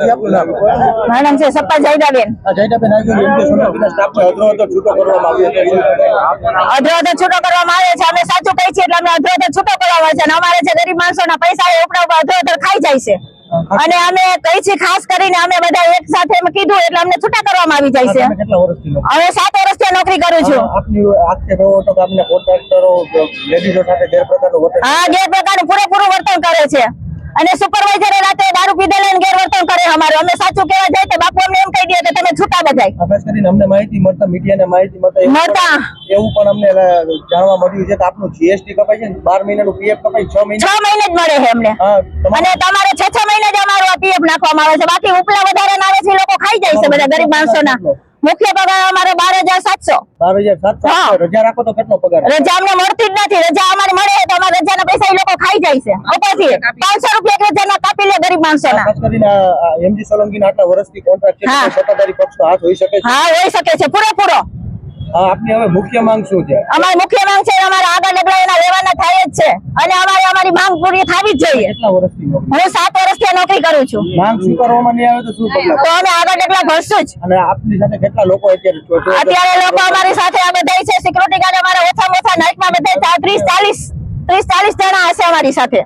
જી આપનું નામ મારું નામ છે સપ્પા જયદાબેન. અધર છૂટો કરવામાં આવ્યો છે. છૂટો કરવામાં આવે છે. અમે સાચું કહીએ છીએ એટલે અમે અધરો છૂટો કરવામાં આવે છે. અને અમારે જે ગરીબ માણસોના પૈસા એ ઉપડા ઉપર અધરો ખાઈ જાય છે. અને અમે કહી છીએ ખાસ કરીને અમે બધા એક સાથે કીધું એટલે અમને છૂટા કરવામાં આવી જાય છે. હવે સાત વર્ષથી નોકરી કરું છું. હા ગેરપ્રકારનું પૂરેપૂરું વર્તન કરે છે. અને સુપરવાઇઝરે રાતે દારૂ પીધે સાચું કહેવા જાય તો બાપુ અમને એમ કહી દે કે તમે છૂટા બજાય ખાસ કરીને અમને માહિતી મળતા મીડિયાને માહિતી મળતા એવું મળતા. પણ- એવું પણ અમને જાણવા મળ્યું છે કે આપનું જીએસટી કપાય છે ને બાર મહિનાનું પીએફ કપાય 6 મહિના. 6 મહિને જ મળે છે અમને. અને તમારે તમારે છ છ મહિને જ અમારો આ પીએફ નાખવામાં આવે છે. બાકી ઉપલા વધારે ના આવે છે લોકો ખાઈ જાય છે બધા ગરીબ માણસોના. મુખ્ય પગાર અમારો બાર હજાર સાતસો. બાર હજાર સાતસો. રજા રાખો તો કેટલો પગાર? રજા અમને મળતી જ નથી. રજા અમારે મળે તો અમારે ખાઈ જાય છે. ઉપરથી પાંચસો રૂપિયા એક રજાના કાપી લે ગરીબ માણસોના. ખાસ કરીને આ એમજી આટલા વર્ષથી કોન્ટ્રાક્ટ છે સત્તાધારી પક્ષનો હાથ હોઈ શકે છે. હા હોઈ શકે છે. પૂરેપૂરો. આપની હવે મુખ્ય માંગ શું છે? અમારી મુખ્ય માંગ છે અમારા આગળ ડગલા લેવાના થાય જ છે. અને અમારે અમારી માંગ પૂરી થવી જ જોઈએ? હું સાત વર્ષથી નોકરી કરું છું. માંગ સ્વીકારવામાં નહીં આવે તો શું? તો અમે આગળ ડગલા ભરશું જ. અને આપની સાથે કેટલા લોકો? અત્યારે લોકો અમારી સાથે ત્રીસ ચાલીસ જણા હશે અમારી સાથે.